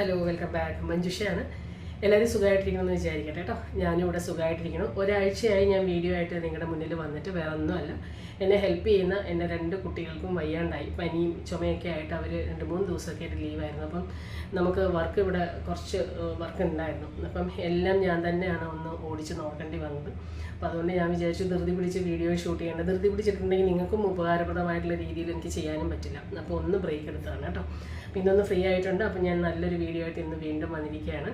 Hello welcome back മഞ്ജുഷയാണ് എല്ലാവരും സുഖമായിട്ടിരിക്കണമെന്ന് വിചാരിക്കട്ടെ കേട്ടോ. ഞാനും ഇവിടെ സുഖമായിട്ടിരിക്കണം ഒരാഴ്ചയായി ഞാൻ വീഡിയോ ആയിട്ട് നിങ്ങളുടെ മുന്നിൽ വന്നിട്ട് വേറെ ഒന്നുമല്ല. എന്നെ ഹെൽപ്പ് ചെയ്യുന്ന എന്റെ രണ്ട് കുട്ടികൾക്കും വയ്യാണ്ടായി. പനിയും ചുമയൊക്കെ ആയിട്ട് അവർ രണ്ട് മൂന്ന് ദിവസമൊക്കെ ആയിട്ട് ലീവായിരുന്നു അപ്പം നമുക്ക് വർക്ക് ഇവിടെ കുറച്ച് വർക്ക് ഉണ്ടായിരുന്നു. അപ്പം എല്ലാം ഞാൻ തന്നെയാണ് ഒന്ന് ഓടിച്ച് നോക്കേണ്ടി വന്നത്. അപ്പം അതുകൊണ്ട് ഞാൻ വിചാരിച്ചു ധൃതി പിടിച്ച് വീഡിയോ ഷൂട്ട് ചെയ്യേണ്ട. ധൃതി പിടിച്ചിട്ടുണ്ടെങ്കിൽ നിങ്ങൾക്കും ഉപകാരപ്രദമായിട്ടുള്ള രീതിയിൽ എനിക്ക് ചെയ്യാനും പറ്റില്ല. അപ്പോൾ ഒന്ന് ബ്രേക്ക് എടുത്തതാണ് കേട്ടോ. അപ്പം ഇന്നൊന്ന് ഫ്രീ ആയിട്ടുണ്ട്. അപ്പം ഞാൻ നല്ലൊരു വീഡിയോ ആയിട്ട് ഇന്ന് വീണ്ടും വന്നിരിക്കുകയാണ്.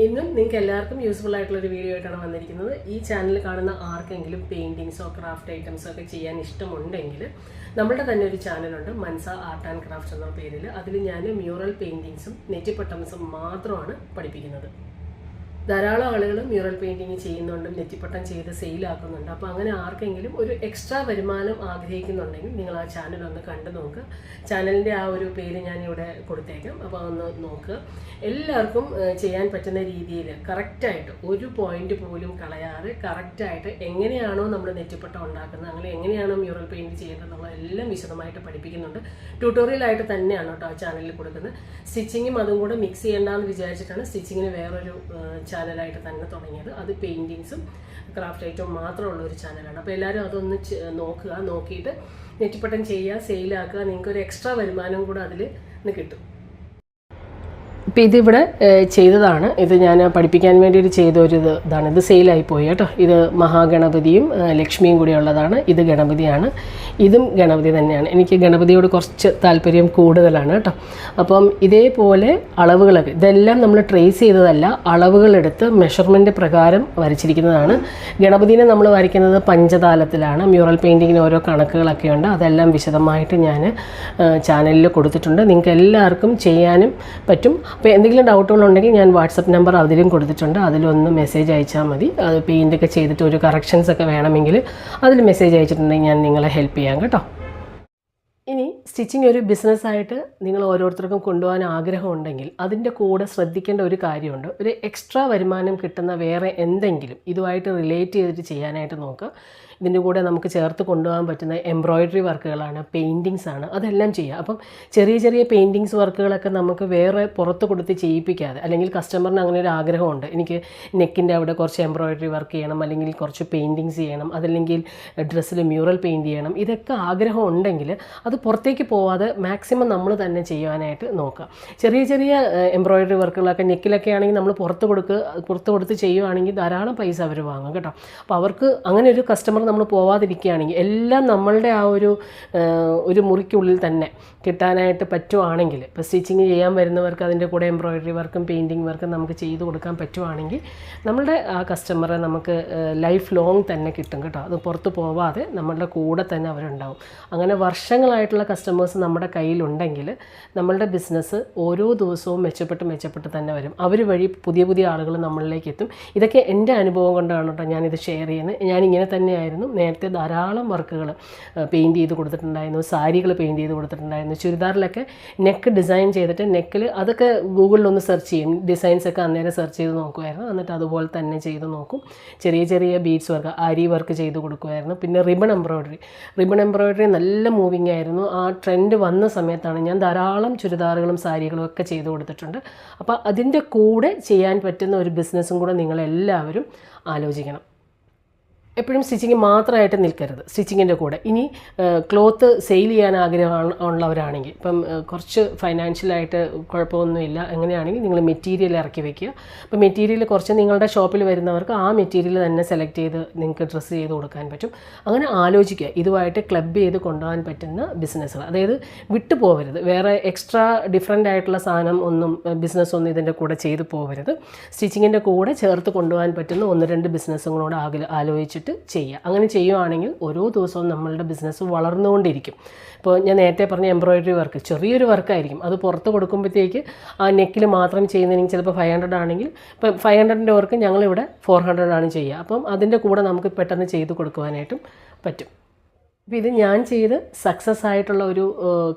ഇന്നും നിങ്ങൾക്ക് എല്ലാവർക്കും യൂസ്ഫുൾ ആയിട്ടുള്ള ഒരു വീഡിയോ ആയിട്ടാണ് വന്നിരിക്കുന്നത്. ഈ ചാനൽ കാണുന്ന ആർക്കെങ്കിലും പെയിന്റിങ്സോ ക്രാഫ്റ്റ് ഐറ്റംസോ ഒക്കെ ചെയ്യാൻ ഇഷ്ടമുണ്ടെങ്കിൽ നമ്മുടെ തന്നെ ഒരു ചാനലുണ്ട് മൻസ ആർട്ട് ആൻഡ് ക്രാഫ്റ്റ് എന്ന പേരിൽ അതിൽ ഞാൻ മ്യൂറൽ പെയിന്റിങ്സും നെറ്റിപ്പട്ടംസും മാത്രമാണ് പഠിപ്പിക്കുന്നത്. ധാരാളം ആളുകൾ മ്യൂറൽ പെയിന്റിങ് ചെയ്യുന്നുണ്ട് നെറ്റിപ്പട്ടം ചെയ്ത് സെയിലാക്കുന്നുണ്ട് അപ്പോൾ അങ്ങനെ ആർക്കെങ്കിലും ഒരു എക്സ്ട്രാ വരുമാനം ആഗ്രഹിക്കുന്നുണ്ടെങ്കിൽ നിങ്ങൾ ആ ചാനൽ ഒന്ന് കണ്ടു നോക്കുക ചാനലിന്റെ ആ ഒരു പേര് ഞാൻ ഇവിടെ കൊടുത്തേക്കാം. അപ്പോൾ ഒന്ന് നോക്കുക എല്ലാവർക്കും ചെയ്യാൻ പറ്റുന്ന രീതിയിൽ കറക്റ്റായിട്ട് ഒരു പോയിന്റ് പോലും കളയാതെ കറക്റ്റായിട്ട് എങ്ങനെയാണോ നമ്മൾ നെറ്റിപ്പട്ടം ഉണ്ടാക്കുന്നത് അങ്ങനെ എങ്ങനെയാണോ മ്യൂറൽ പെയിന്റ് ചെയ്യുന്നത് നമ്മളെല്ലാം വിശദമായിട്ട് പഠിപ്പിക്കുന്നുണ്ട്. ട്യൂട്ടോറിയലായിട്ട് തന്നെയാണ് കേട്ടോ ആ ചാനലിൽ കൊടുക്കുന്നത്. സ്റ്റിച്ചിങ്ങും അതും കൂടെ മിക്സ് ചെയ്യേണ്ടെന്ന് വിചാരിച്ചിട്ടാണ് സ്റ്റിച്ചിങ്ങിന് വേറൊരു ചാനലായിട്ട് തന്നെ തുടങ്ങിയത്. അത് പെയിന്റിങ്സും ക്രാഫ്റ്റ് ഐറ്റവും മാത്രമുള്ള ഒരു ചാനലാണ്. അപ്പോൾ എല്ലാവരും അതൊന്ന് നോക്കുക നോക്കിയിട്ട് നെറ്റിപ്പട്ടം ചെയ്യുക സെയിലാക്കുക നിങ്ങൾക്കൊരു എക്സ്ട്രാ വരുമാനം കൂടെ അതിൽ നിന്ന് കിട്ടും. ഇപ്പം ഇതിവിടെ ചെയ്തതാണ്. ഇത് ഞാൻ പഠിപ്പിക്കാൻ വേണ്ടിയിട്ട് ചെയ്ത ഒരു ഇത് ഇതാണ്. ഇത് സെയിലായി പോയി കേട്ടോ. ഇത് മഹാഗണപതിയും ലക്ഷ്മിയും കൂടി ഉള്ളതാണ്. ഇത് ഗണപതിയാണ്. ഇതും ഗണപതി തന്നെയാണ്. എനിക്ക് ഗണപതിയോട് കുറച്ച് താല്പര്യം കൂടുതലാണ് കേട്ടോ. അപ്പം ഇതേപോലെ അളവുകളൊക്കെ ഇതെല്ലാം നമ്മൾ ട്രേസ് ചെയ്തതല്ല അളവുകളെടുത്ത് മെഷർമെന്റ് പ്രകാരം വരച്ചിരിക്കുന്നതാണ്. ഗണപതിനെ നമ്മൾ വരയ്ക്കുന്നത് പഞ്ചതാലത്തിലാണ്. മ്യൂറൽ പെയിന്റിങ്ങിന് ഓരോ കണക്കുകളൊക്കെ ഉണ്ട്. അതെല്ലാം വിശദമായിട്ട് ഞാൻ ചാനലിൽ കൊടുത്തിട്ടുണ്ട്. നിങ്ങൾക്ക് എല്ലാവർക്കും ചെയ്യാനും പറ്റും. അപ്പോൾ എന്തെങ്കിലും ഡൗട്ടുകളുണ്ടെങ്കിൽ ഞാൻ വാട്സപ്പ് നമ്പർ അതിലും കൊടുത്തിട്ടുണ്ട്. അതിലൊന്ന് മെസ്സേജ് അയച്ചാൽ മതി. അത് പെയിന്റ് ഒക്കെ ചെയ്തിട്ട് ഒരു കറക്ഷൻസ് ഒക്കെ വേണമെങ്കിൽ അതിൽ മെസ്സേജ് അയച്ചിട്ടുണ്ടെങ്കിൽ ഞാൻ നിങ്ങളെ ഹെൽപ്പ് ചെയ്യാം കേട്ടോ. ഇനി സ്റ്റിച്ചിങ് ഒരു ബിസിനസ്സായിട്ട് നിങ്ങൾ ഓരോരുത്തർക്കും കൊണ്ടുപോകാൻ ആഗ്രഹമുണ്ടെങ്കിൽ അതിന്റെ കൂടെ ശ്രദ്ധിക്കേണ്ട ഒരു കാര്യമുണ്ട്. ഒരു എക്സ്ട്രാ വരുമാനം കിട്ടുന്ന വേറെ എന്തെങ്കിലും ഇതുമായിട്ട് റിലേറ്റ് ചെയ്തിട്ട് ചെയ്യാനായിട്ട് നോക്കുക. ഇതിന്റെ കൂടെ നമുക്ക് ചേർത്ത് കൊണ്ടുപോകാൻ പറ്റുന്ന എംബ്രോയ്ഡറി വർക്കുകളാണ് പെയിന്റിങ്സ് ആണ് അതെല്ലാം ചെയ്യുക. അപ്പം ചെറിയ ചെറിയ പെയിന്റിങ്സ് വർക്കുകളൊക്കെ നമുക്ക് വേറെ പുറത്ത് കൊടുത്ത് ചെയ്യിപ്പിക്കാതെ അല്ലെങ്കിൽ കസ്റ്റമറിന് അങ്ങനെ ഒരു ആഗ്രഹമുണ്ട് എനിക്ക് നെക്കിന്റെ അവിടെ കുറച്ച് എംബ്രോയ്ഡറി വർക്ക് ചെയ്യണം അല്ലെങ്കിൽ കുറച്ച് പെയിന്റിങ്സ് ചെയ്യണം അതല്ലെങ്കിൽ ഡ്രസ്സിൽ മ്യൂറൽ പെയിന്റ് ചെയ്യണം ഇതൊക്കെ ആഗ്രഹം ഉണ്ടെങ്കിൽ അത് പുറത്തേക്ക് പോവാതെ മാക്സിമം നമ്മൾ തന്നെ ചെയ്യുവാനായിട്ട് നോക്കുക. ചെറിയ ചെറിയ എംബ്രോയ്ഡറി വർക്കുകളൊക്കെ നെക്കിലൊക്കെ ആണെങ്കിൽ നമ്മൾ പുറത്ത് കൊടുക്കുക പുറത്ത് കൊടുത്ത് ചെയ്യുവാണെങ്കിൽ ധാരാളം പൈസ അവർ വാങ്ങും കേട്ടോ. അപ്പോൾ അവർക്ക് അങ്ങനെ ഒരു കസ്റ്റമർ നമ്മൾ പോവാതിരിക്കുകയാണെങ്കിൽ എല്ലാം നമ്മളുടെ ആ ഒരു ഒരു മുറിക്കുള്ളിൽ തന്നെ കിട്ടാനായിട്ട് പറ്റുവാണെങ്കിൽ ഇപ്പോൾ സ്റ്റിച്ചിങ് ചെയ്യാൻ വരുന്നവർക്ക് അതിന്റെ കൂടെ എംബ്രോയ്ഡറി വർക്കും പെയിന്റിങ് വർക്കും നമുക്ക് ചെയ്ത് കൊടുക്കാൻ പറ്റുവാണെങ്കിൽ നമ്മളുടെ ആ കസ്റ്റമറെ നമുക്ക് ലൈഫ് ലോങ് തന്നെ കിട്ടും കേട്ടോ. അത് പുറത്ത് പോവാതെ നമ്മളുടെ കൂടെ തന്നെ അവരുണ്ടാവും. അങ്ങനെ വർഷങ്ങളായിട്ടുള്ള കസ്റ്റമേഴ്സ് നമ്മുടെ കയ്യിലുണ്ടെങ്കിൽ നമ്മളുടെ ബിസിനസ് ഓരോ ദിവസവും മെച്ചപ്പെട്ട് മെച്ചപ്പെട്ട് തന്നെ വരും. അവർ വഴി പുതിയ പുതിയ ആളുകൾ നമ്മളിലേക്ക് എത്തും. ഇതൊക്കെ എന്റെ അനുഭവം കൊണ്ടാണ് കേട്ടോ ഞാനിത് ഷെയർ ചെയ്യുന്നത്. ഞാനിങ്ങനെ തന്നെയായിരുന്നു. നേരത്തെ ധാരാളം വർക്കുകൾ പെയിന്റ് ചെയ്ത് കൊടുത്തിട്ടുണ്ടായിരുന്നു. സാരികൾ പെയിന്റ് ചെയ്ത് കൊടുത്തിട്ടുണ്ടായിരുന്നു. ചുരിദാറിലൊക്കെ നെക്ക് ഡിസൈൻ ചെയ്തിട്ട് നെക്കിൽ അതൊക്കെ ഗൂഗിളിലൊന്ന് സെർച്ച് ചെയ്യും. ഡിസൈൻസ് ഒക്കെ അന്നേരം സെർച്ച് ചെയ്ത് നോക്കുമായിരുന്നു എന്നിട്ട് അതുപോലെ തന്നെ ചെയ്ത് നോക്കും. ചെറിയ ചെറിയ ബീഡ്സ് വർക്ക് അരി വർക്ക് ചെയ്ത് കൊടുക്കുമായിരുന്നു പിന്നെ റിബൺ എംബ്രോയ്ഡറി. റിബൺ എംബ്രോയ്ഡറി നല്ല മൂവിങ് ആയിരുന്നു. ആ ട്രെൻഡ് വന്ന സമയത്താണ് ഞാൻ ധാരാളം ചുരിദാറുകളും സാരികളും ഒക്കെ ചെയ്ത് കൊടുത്തിട്ടുണ്ട്. അപ്പോൾ അതിന്റെ കൂടെ ചെയ്യാൻ പറ്റുന്ന ഒരു ബിസിനസ്സും കൂടെ നിങ്ങളെല്ലാവരും ആലോചിക്കണം. എപ്പോഴും സ്റ്റിച്ചിങ് മാത്രമായിട്ട് നിൽക്കരുത്. സ്റ്റിച്ചിങ്ങിന്റെ കൂടെ. ഇനി ക്ലോത്ത് സെയിൽ ചെയ്യാൻ ആഗ്രഹം ഉള്ളവരാണെങ്കിൽ ഇപ്പം കുറച്ച് ഫൈനാൻഷ്യലായിട്ട് കുഴപ്പമൊന്നുമില്ല. എങ്ങനെയാണെങ്കിൽ നിങ്ങൾ മെറ്റീരിയൽ ഇറക്കി വെക്കുക. അപ്പോൾ മെറ്റീരിയൽ കുറച്ച് നിങ്ങളുടെ ഷോപ്പിൽ വരുന്നവർക്ക് ആ മെറ്റീരിയൽ തന്നെ സെലക്ട് ചെയ്ത് നിങ്ങൾക്ക് ഡ്രസ്സ് ചെയ്ത് കൊടുക്കാൻ പറ്റും. അങ്ങനെ ആലോചിക്കുക. ഇതുമായിട്ട് ക്ലബ് ചെയ്ത് കൊണ്ടുപോകാൻ പറ്റുന്ന ബിസിനസ്സുകൾ. അതായത് വിട്ടു പോകരുത്. വേറെ എക്സ്ട്രാ ഡിഫറെന്റ് ആയിട്ടുള്ള സാധനം ഒന്നും ബിസിനസ് ഒന്നും ഇതിന്റെ കൂടെ ചെയ്തു പോകരുത്. സ്റ്റിച്ചിങ്ങിന്റെ കൂടെ ചേർത്ത് കൊണ്ടുപോകാൻ പറ്റുന്ന ഒന്ന് രണ്ട് ബിസിനസ്സും കൂടെ ആകെ ആലോചിച്ചിട്ട് ചെയ്യുക അങ്ങനെ ചെയ്യുവാണെങ്കിൽ ഓരോ ദിവസവും നമ്മളുടെ ബിസിനസ് വളർന്നുകൊണ്ടിരിക്കും. ഇപ്പോൾ ഞാൻ നേരത്തെ പറഞ്ഞ എംബ്രോയിഡറി വർക്ക് ചെറിയൊരു വർക്കായിരിക്കും അത് പുറത്ത് കൊടുക്കുമ്പോഴത്തേക്ക് ആ നെക്കിൽ മാത്രം ചെയ്യുന്നതിന് ചിലപ്പോൾ ഫൈവ് ഹൺഡ്രഡ് ആണെങ്കിൽ ഇപ്പോൾ ഫൈവ് ഹൺഡ്രഡിന്റെ വർക്ക് ഞങ്ങളിവിടെ ഫോർ ഹൺഡ്രഡ് ആണ് ചെയ്യുക. അപ്പം അതിന്റെ കൂടെ നമുക്ക് പെട്ടെന്ന് ചെയ്ത് കൊടുക്കുവാനായിട്ടും പറ്റും. അപ്പോൾ ഇത് ഞാൻ ചെയ്ത് സക്സസ് ആയിട്ടുള്ള ഒരു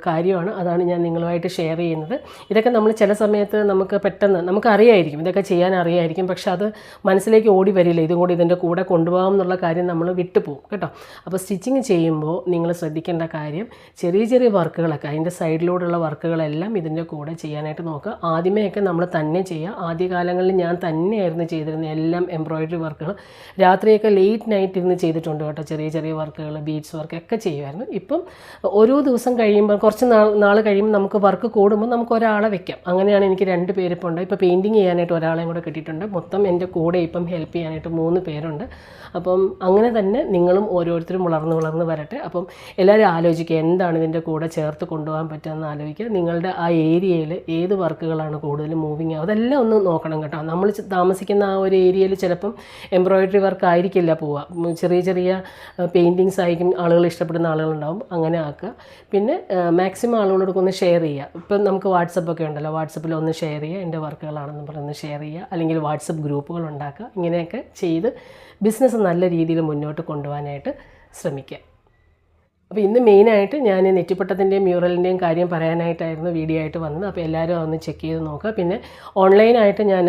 കാര്യമാണ്. അതാണ് ഞാൻ നിങ്ങളുമായിട്ട് ഷെയർ ചെയ്യുന്നത്. ഇതൊക്കെ നമ്മൾ ചില സമയത്ത് നമുക്ക് പെട്ടെന്ന് നമുക്ക് അറിയായിരിക്കും. ഇതൊക്കെ ചെയ്യാൻ അറിയായിരിക്കും. പക്ഷെ അത് മനസ്സിലേക്ക് ഓടി വരില്ല. ഇതും കൂടി ഇതിന്റെ കൂടെ കൊണ്ടുപോകാം എന്നുള്ള കാര്യം നമ്മൾ വിട്ടുപോകും കേട്ടോ. അപ്പോൾ സ്റ്റിച്ചിങ് ചെയ്യുമ്പോൾ നിങ്ങൾ ശ്രദ്ധിക്കേണ്ട കാര്യം ചെറിയ ചെറിയ വർക്കുകളൊക്കെ അതിന്റെ സൈഡിലൂടെയുള്ള വർക്കുകളെല്ലാം ഇതിന്റെ കൂടെ ചെയ്യാനായിട്ട് നോക്കുക. ആദ്യമേയൊക്കെ നമ്മൾ തന്നെ ചെയ്യുക. ആദ്യകാലങ്ങളിൽ ഞാൻ തന്നെയായിരുന്നു ചെയ്തിരുന്ന എല്ലാം എംബ്രോയിഡറി വർക്കുകൾ രാത്രിയൊക്കെ ലേറ്റ് നൈറ്റ് ഇരുന്ന് ചെയ്തിട്ടുണ്ട് കേട്ടോ. ചെറിയ ചെറിയ വർക്കുകൾ ബീഡ്സ് വർക്ക് ഒക്കെ ചെയ്യുമായിരുന്നു. ഇപ്പം ഓരോ ദിവസം കഴിയുമ്പോൾ കുറച്ച് നാൾ നാൾ കഴിയുമ്പോൾ നമുക്ക് വർക്ക് കൂടുമ്പോൾ നമുക്ക് ഒരാളെ വെക്കാം. അങ്ങനെയാണ് എനിക്ക് രണ്ട് പേരിപ്പോൾ ഉണ്ട്. ഇപ്പോൾ പെയിന്റിങ് ചെയ്യാനായിട്ട് ഒരാളെയും കൂടെ കിട്ടിയിട്ടുണ്ട്. മൊത്തം എന്റെ കൂടെ ഇപ്പം ഹെൽപ്പ് ചെയ്യാനായിട്ട് മൂന്ന് പേരുണ്ട്. അപ്പം അങ്ങനെ തന്നെ നിങ്ങളും ഓരോരുത്തരും വളർന്ന് വളർന്ന് വരട്ടെ. അപ്പം എല്ലാവരും ആലോചിക്കുക എന്താണ് ഇതിന്റെ കൂടെ ചേർത്ത് കൊണ്ടുപോകാൻ പറ്റുമെന്ന് ആലോചിക്കുക. നിങ്ങളുടെ ആ ഏരിയയിൽ ഏത് വർക്കുകളാണ് കൂടുതൽ മൂവിങ് ആവുക? അതെല്ലാം ഒന്ന് നോക്കണം കേട്ടോ. നമ്മൾ താമസിക്കുന്ന ആ ഒരു ഏരിയയിൽ ചിലപ്പം എംബ്രോയിഡറി വർക്ക് ആയിരിക്കില്ല പോവുക. ചെറിയ ചെറിയ പെയിന്റിങ്സ് ആയിരിക്കും ആളുകൾ ഇഷ്ടപ്പെടുന്ന ആളുകളുണ്ടാവും. അങ്ങനെ ആക്കുക. പിന്നെ മാക്സിമം ആളുകളോടൊക്കെ ഒന്ന് ഷെയർ ചെയ്യുക. ഇപ്പം നമുക്ക് വാട്സപ്പൊക്കെ ഉണ്ടല്ലോ. വാട്സപ്പിൽ ഒന്ന് ഷെയർ ചെയ്യുക. എന്റെ വർക്കുകളാണെന്ന് പറഞ്ഞ് ഷെയർ ചെയ്യുക. അല്ലെങ്കിൽ വാട്സപ്പ് ഗ്രൂപ്പുകൾ ഉണ്ടാക്കുക. ഇങ്ങനെയൊക്കെ ചെയ്ത് ബിസിനസ് നല്ല രീതിയിൽ മുന്നോട്ട് കൊണ്ടുപോകാനായിട്ട് ശ്രമിക്കുക. അപ്പോൾ ഇന്ന് മെയിനായിട്ട് ഞാൻ നെറ്റിപ്പട്ടത്തിന്റെയും മ്യൂറലിന്റെയും കാര്യം പറയാനായിട്ടായിരുന്നു വീഡിയോ ആയിട്ട് വന്നത്. അപ്പോൾ എല്ലാവരും ഒന്ന് ചെക്ക് ചെയ്ത് നോക്കുക. പിന്നെ ഓൺലൈനായിട്ട് ഞാൻ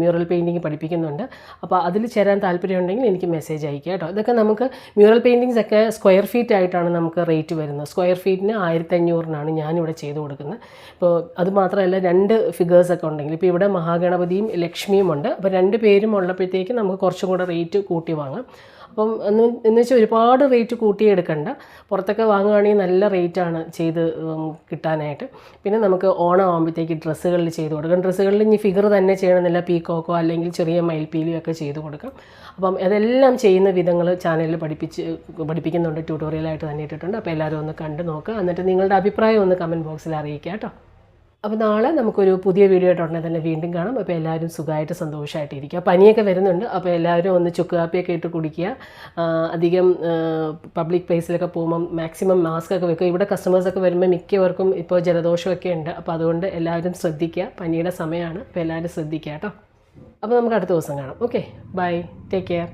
മ്യൂറൽ പെയിന്റിങ് പഠിപ്പിക്കുന്നുണ്ട്. അപ്പോൾ അതിൽ ചേരാൻ താല്പര്യമുണ്ടെങ്കിൽ എനിക്ക് മെസ്സേജ് അയക്കുക കേട്ടോ. ഇതൊക്കെ നമുക്ക് മ്യൂറൽ പെയിന്റിങ്സ് ഒക്കെ സ്ക്വയർ ഫീറ്റ് ആയിട്ടാണ് നമുക്ക് റേറ്റ് വരുന്നത്. സ്ക്വയർ ഫീറ്റിന് ആയിരത്തഞ്ഞൂറിനാണ് ഞാനിവിടെ ചെയ്ത് കൊടുക്കുന്നത്. ഇപ്പോൾ അത് മാത്രമല്ല രണ്ട് ഫിഗേഴ്സ് ഒക്കെ ഉണ്ടെങ്കിൽ ഇപ്പോൾ ഇവിടെ മഹാഗണപതിയും ലക്ഷ്മിയും ഉണ്ട്. അപ്പോൾ രണ്ട് പേരും ഉള്ളപ്പോഴത്തേക്ക് നമുക്ക് കുറച്ചും കൂടെ റേറ്റ് കൂട്ടി വാങ്ങാം. അപ്പം എന്ന് എന്ന് വെച്ചാൽ ഒരുപാട് റേറ്റ് കൂട്ടിയെടുക്കണ്ട. പുറത്തൊക്കെ വാങ്ങുകയാണെങ്കിൽ നല്ല റേറ്റാണ് ചെയ്ത് കിട്ടാനായിട്ട്. പിന്നെ നമുക്ക് ഓണം ആകുമ്പോഴത്തേക്ക് ഡ്രസ്സുകളിൽ ചെയ്ത് കൊടുക്കാം. ഡ്രസ്സുകളിൽ ഇനി ഫിഗർ തന്നെ ചെയ്യണമെന്നില്ല. പീക്കോക്കോ അല്ലെങ്കിൽ ചെറിയ മയിൽപ്പീലിയോ ഒക്കെ ചെയ്ത് കൊടുക്കാം. അപ്പം അതെല്ലാം ചെയ്യുന്ന വിധങ്ങൾ ചാനലിൽ പഠിപ്പിച്ച് പഠിപ്പിക്കുന്നുണ്ട്. ട്യൂട്ടോറിയലായിട്ട് തന്നെ ഇട്ടിട്ടുണ്ട്. അപ്പോൾ എല്ലാവരും ഒന്ന് കണ്ട് നോക്കുക. എന്നിട്ട് നിങ്ങളുടെ അഭിപ്രായം ഒന്ന് കമന്റ് ബോക്സിൽ അറിയിക്കുക കേട്ടോ. അപ്പോൾ നാളെ നമുക്കൊരു പുതിയ വീഡിയോ ആയിട്ട് ഉടനെ തന്നെ വീണ്ടും കാണാം. അപ്പോൾ എല്ലാവരും സുഖമായിട്ട് സന്തോഷമായിട്ട് ഇരിക്കുക പനിയൊക്കെ വരുന്നുണ്ട്. അപ്പോൾ എല്ലാവരും ഒന്ന് ചുക്ക് കാപ്പിയൊക്കെ ഇട്ട് കുടിക്കുക. അധികം പബ്ലിക് പ്ലേസിലൊക്കെ പോകുമ്പം മാക്സിമം മാസ്ക് ഒക്കെ വെക്കുക. ഇവിടെ കസ്റ്റമേഴ്സൊക്കെ വരുമ്പോൾ മിക്കവർക്കും ഇപ്പോൾ ജലദോഷമൊക്കെ ഉണ്ട്. അപ്പോൾ അതുകൊണ്ട് എല്ലാവരും ശ്രദ്ധിക്കുക. പനിയുടെ സമയമാണ്. അപ്പോൾ എല്ലാവരും ശ്രദ്ധിക്കുക കേട്ടോ. അപ്പോൾ നമുക്ക് അടുത്ത ദിവസം കാണാം. Okay bye take care